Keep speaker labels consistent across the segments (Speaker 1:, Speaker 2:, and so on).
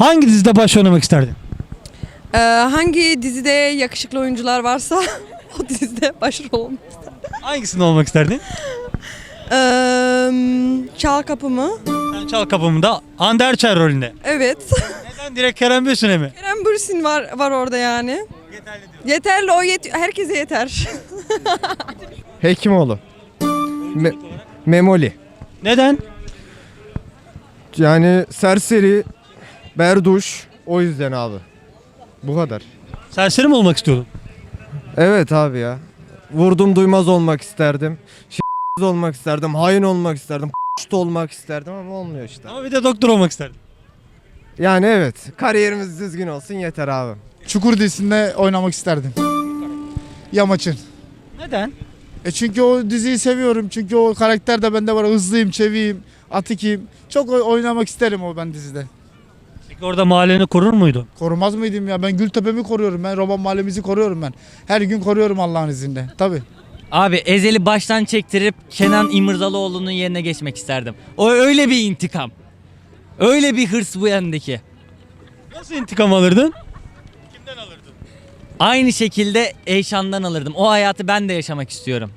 Speaker 1: Hangi dizide baş oynamak isterdin?
Speaker 2: Ee, hangi dizide yakışıklı oyuncular varsa o dizide başrol olmak.
Speaker 1: Hangisinde olmak isterdin?
Speaker 2: Ee, Çal Kapımı.
Speaker 1: Sen Çal Kapımı'nda Hande Erçel rolünde.
Speaker 2: Evet.
Speaker 1: Neden direkt Kerem Bürsin'e mi?
Speaker 2: Kerem Bürsin var var orada yani. Yeterli o yet herkese yeter.
Speaker 3: Hekimoğlu. Me- Memoli.
Speaker 1: Neden?
Speaker 3: Yani serseri, berduş. O yüzden abi. Bu kadar.
Speaker 1: Serseri mi olmak istiyordun?
Speaker 3: Evet abi ya. Vurdum duymaz olmak isterdim. Ş- olmak isterdim. Hain olmak isterdim. da olmak isterdim ama olmuyor işte.
Speaker 1: Ama bir de doktor olmak isterdin.
Speaker 3: Yani evet. Kariyerimiz düzgün olsun yeter abi.
Speaker 4: Çukur dizisinde oynamak isterdim. Yamaç'ın.
Speaker 1: Neden?
Speaker 4: E çünkü o diziyi seviyorum. Çünkü o karakter de bende var. Hızlıyım, çeviyim, atikiyim. Çok oy- oynamak isterim o ben dizide.
Speaker 1: Peki orada mahalleni korur muydun?
Speaker 4: Korumaz mıydım ya? Ben Gültepe'mi koruyorum. Ben Roman Mahallemizi koruyorum ben. Her gün koruyorum Allah'ın izniyle. Tabii.
Speaker 5: Abi Ezel'i baştan çektirip Kenan İmirzalıoğlu'nun yerine geçmek isterdim. O öyle bir intikam. Öyle bir hırs bu yandaki.
Speaker 1: Nasıl intikam alırdın?
Speaker 5: Aynı şekilde Eyşan'dan alırdım. O hayatı ben de yaşamak istiyorum.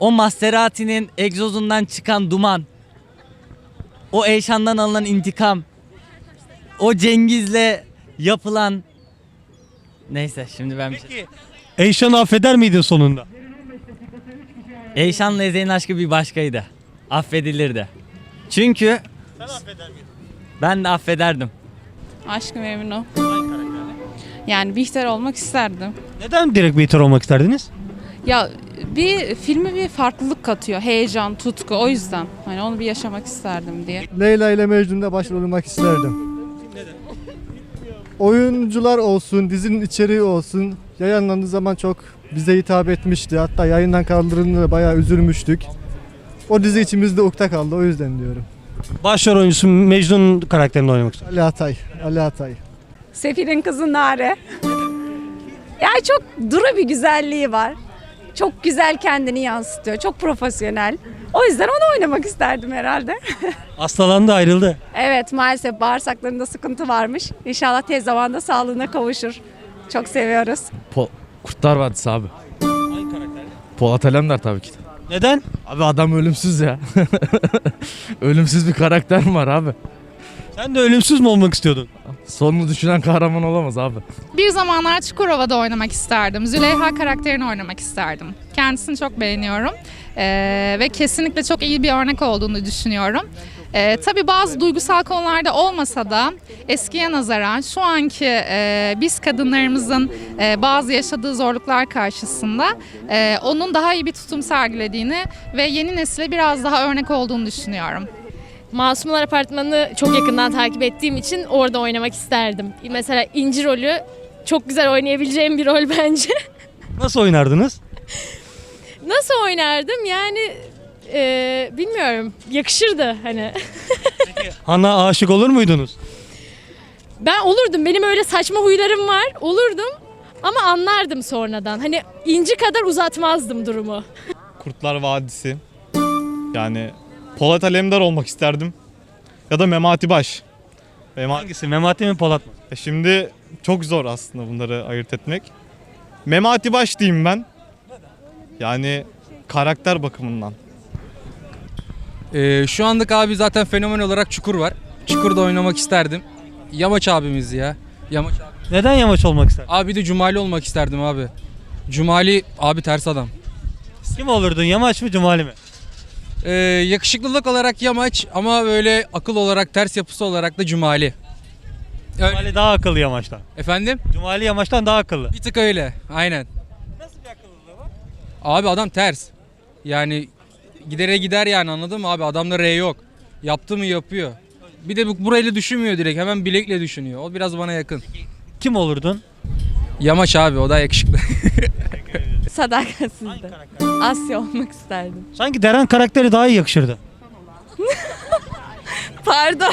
Speaker 5: O Maserati'nin egzozundan çıkan duman. O Eyşan'dan alınan intikam. O Cengiz'le yapılan... Neyse şimdi ben bir şey...
Speaker 1: Peki Eyşan'ı affeder miydin sonunda?
Speaker 5: Eyşan'la Ezel'in aşkı bir başkaydı. Affedilirdi. Çünkü... Ben de affederdim.
Speaker 6: Aşkı Memnu. Yani Bihter olmak isterdim.
Speaker 1: Neden direkt biter olmak isterdiniz?
Speaker 6: Ya bir filmi bir farklılık katıyor. Heyecan, tutku o yüzden. Hani onu bir yaşamak isterdim diye.
Speaker 7: Leyla ile Mecnun'da başrolünmek isterdim. Oyuncular olsun, dizinin içeriği olsun yayınlandığı zaman çok bize hitap etmişti. Hatta yayından kaldırıldığında bayağı üzülmüştük. O dizi içimizde ukta kaldı o yüzden diyorum.
Speaker 1: Başrol oyuncusu Mecnun karakterinde oynamak.
Speaker 7: Ali Atay, Ali Atay.
Speaker 8: Sefir'in kızı Nare. Yani çok duru bir güzelliği var. Çok güzel kendini yansıtıyor. Çok profesyonel. O yüzden onu oynamak isterdim herhalde.
Speaker 1: Hastalandı ayrıldı.
Speaker 8: Evet maalesef bağırsaklarında sıkıntı varmış. İnşallah tez zamanda sağlığına kavuşur. Çok seviyoruz.
Speaker 9: Kurtlar Vadisi abi.
Speaker 1: Hangi karakter?
Speaker 9: Polat Alemdar tabii ki. de.
Speaker 1: Neden?
Speaker 9: Abi adam ölümsüz ya. ölümsüz bir karakter var abi?
Speaker 1: Sen de ölümsüz mü olmak istiyordun?
Speaker 9: Sonunu düşünen kahraman olamaz abi.
Speaker 10: Bir zamanlar Çukurova'da oynamak isterdim. Züleyha karakterini oynamak isterdim. Kendisini çok beğeniyorum. Ee, ve kesinlikle çok iyi bir örnek olduğunu düşünüyorum. Ee, tabii bazı duygusal konularda olmasa da eskiye nazaran şu anki e, biz kadınlarımızın e, bazı yaşadığı zorluklar karşısında e, onun daha iyi bir tutum sergilediğini ve yeni nesile biraz daha örnek olduğunu düşünüyorum.
Speaker 11: Masumlar Apartmanı'nı çok yakından takip ettiğim için orada oynamak isterdim. Mesela İnci rolü çok güzel oynayabileceğim bir rol bence.
Speaker 1: Nasıl oynardınız?
Speaker 11: Nasıl oynardım yani e, bilmiyorum yakışırdı hani.
Speaker 1: Han'a aşık olur muydunuz?
Speaker 11: Ben olurdum benim öyle saçma huylarım var olurdum ama anlardım sonradan. Hani İnci kadar uzatmazdım durumu.
Speaker 12: Kurtlar Vadisi. Yani Polat Alemdar olmak isterdim. Ya da Memati Baş. Mema-
Speaker 1: Hangisi? Memati mi Polat mı?
Speaker 12: E Şimdi çok zor aslında bunları ayırt etmek. Memati Baş diyeyim ben. Yani karakter bakımından.
Speaker 9: Ee, şu anlık abi zaten fenomen olarak Çukur var. Çukur'da oynamak isterdim. Yamaç abimiz ya. Yamaç abi.
Speaker 1: Neden yamaç olmak isterdin?
Speaker 9: Abi de Cumali olmak isterdim abi. Cumali abi ters adam.
Speaker 1: Kim olurdun? Yamaç mı Cumali mi?
Speaker 9: Ee, yakışıklılık olarak Yamaç ama böyle akıl olarak ters yapısı olarak da Cumali. Öyle.
Speaker 1: Cumali daha akıllı yamaçtan.
Speaker 9: Efendim?
Speaker 1: Cumali yamaçtan daha akıllı.
Speaker 9: Bir tık öyle. Aynen.
Speaker 1: Nasıl bir akıllılığı var?
Speaker 9: Abi adam ters. Yani gidere gider yani anladın mı abi? Adamda R yok. Yaptı mı yapıyor. Bir de bu burayla düşünmüyor direkt. Hemen bilekle düşünüyor. O biraz bana yakın.
Speaker 1: Kim olurdun?
Speaker 9: Yamaç abi o da yakışıklı.
Speaker 6: Sadakatsizdi. Asya olmak isterdim.
Speaker 1: Sanki Deren karakteri daha iyi yakışırdı.
Speaker 2: Pardon.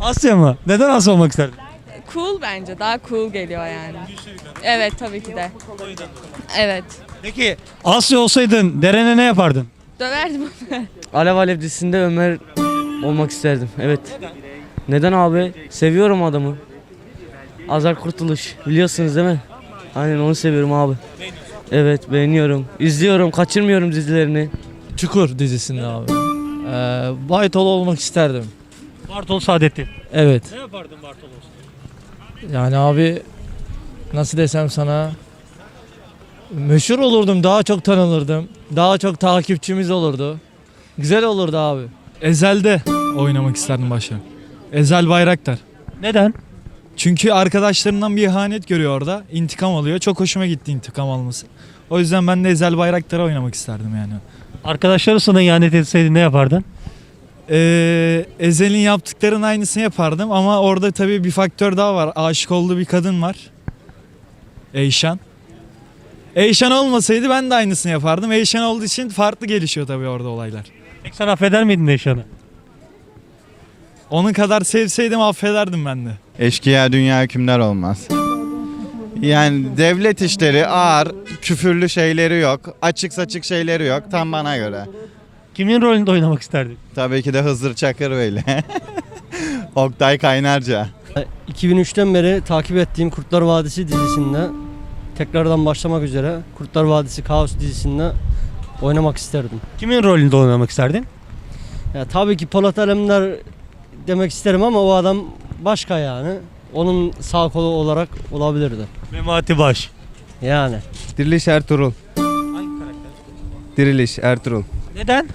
Speaker 1: Asya mı? Neden Asya olmak isterdin?
Speaker 2: Cool bence. Daha cool geliyor yani. Evet tabii ki de. Evet.
Speaker 1: Peki Asya olsaydın Deren'e ne yapardın?
Speaker 2: Döverdim.
Speaker 9: Alev Alev dizisinde Ömer olmak isterdim. Evet.
Speaker 13: Neden abi? Seviyorum adamı. Azar Kurtuluş biliyorsunuz değil mi? Aynen onu seviyorum abi. Evet beğeniyorum. İzliyorum, kaçırmıyorum dizilerini.
Speaker 14: Çukur dizisinde abi. Ee, Baytol olmak isterdim.
Speaker 1: Bartol Saadettin.
Speaker 14: Evet.
Speaker 1: Ne yapardın Bartol olsun?
Speaker 14: Yani abi nasıl desem sana meşhur olurdum, daha çok tanınırdım. Daha çok takipçimiz olurdu. Güzel olurdu abi.
Speaker 15: Ezel'de oynamak isterdim başa. Ezel Bayraktar.
Speaker 1: Neden?
Speaker 15: Çünkü arkadaşlarından bir ihanet görüyor orada. İntikam alıyor. Çok hoşuma gitti intikam alması. O yüzden ben de Ezel Bayraktar'a oynamak isterdim yani.
Speaker 1: Arkadaşları sana ihanet etseydi ne yapardın?
Speaker 15: Ee, Ezel'in yaptıklarının aynısını yapardım ama orada tabii bir faktör daha var. Aşık olduğu bir kadın var. Eyşan. Eyşan olmasaydı ben de aynısını yapardım. Eyşan olduğu için farklı gelişiyor tabii orada olaylar.
Speaker 1: Peki sen affeder miydin Eşan'ı?
Speaker 15: Onun kadar sevseydim affederdim ben de.
Speaker 16: Eşkıya dünya hükümdar olmaz. Yani devlet işleri ağır, küfürlü şeyleri yok, açık saçık şeyleri yok tam bana göre.
Speaker 1: Kimin rolünde oynamak isterdin?
Speaker 16: Tabii ki de Hızır Çakırbeyli. Oktay Kaynarca.
Speaker 13: 2003'ten beri takip ettiğim Kurtlar Vadisi dizisinde tekrardan başlamak üzere Kurtlar Vadisi Kaos dizisinde oynamak isterdim.
Speaker 1: Kimin rolünde oynamak isterdin?
Speaker 13: Ya tabii ki Polat Alemdar demek isterim ama o adam başka yani. Onun sağ kolu olarak olabilirdi.
Speaker 1: Memati Baş.
Speaker 13: Yani.
Speaker 17: Diriliş Ertuğrul.
Speaker 1: Hangi karakter?
Speaker 17: Diriliş Ertuğrul.
Speaker 1: Neden?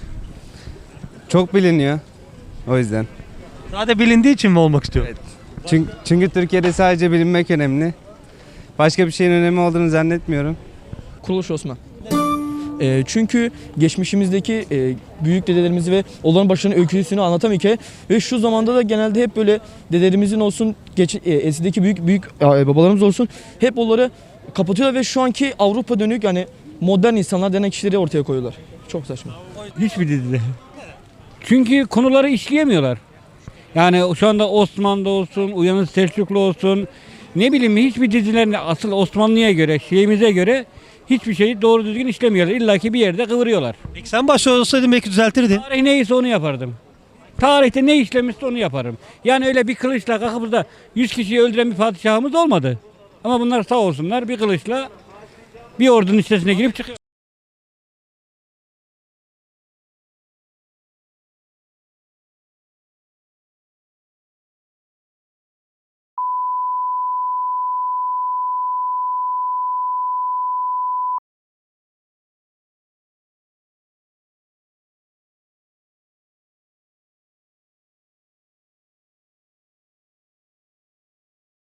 Speaker 17: Çok biliniyor. O yüzden.
Speaker 1: Sadece bilindiği için mi olmak istiyor?
Speaker 17: Çünkü, çünkü Türkiye'de sadece bilinmek önemli. Başka bir şeyin önemi olduğunu zannetmiyorum.
Speaker 14: Kuruluş Osman. Ee, çünkü geçmişimizdeki e, büyük dedelerimizi ve onların başlarının öyküsünü anlatan hikaye ve şu zamanda da genelde hep böyle dedelerimizin olsun geç, e, eskideki büyük büyük e, babalarımız olsun hep onları kapatıyorlar ve şu anki Avrupa dönük yani modern insanlar denen kişileri ortaya koyuyorlar. Çok saçma.
Speaker 18: Hiçbir dizide. Çünkü konuları işleyemiyorlar. Yani şu anda Osmanlı olsun, Uyanış Selçuklu olsun, ne bileyim hiçbir dizilerin asıl Osmanlı'ya göre, şeyimize göre hiçbir şeyi doğru düzgün işlemiyorlar. İlla ki bir yerde kıvırıyorlar.
Speaker 1: Peki sen başrol olsaydın belki düzeltirdin.
Speaker 18: Tarih neyse onu yapardım. Tarihte ne işlemişse onu yaparım. Yani öyle bir kılıçla kalkıp da 100 kişiyi öldüren bir padişahımız olmadı. Ama bunlar sağ olsunlar bir kılıçla bir ordunun içerisine girip çıkıyor.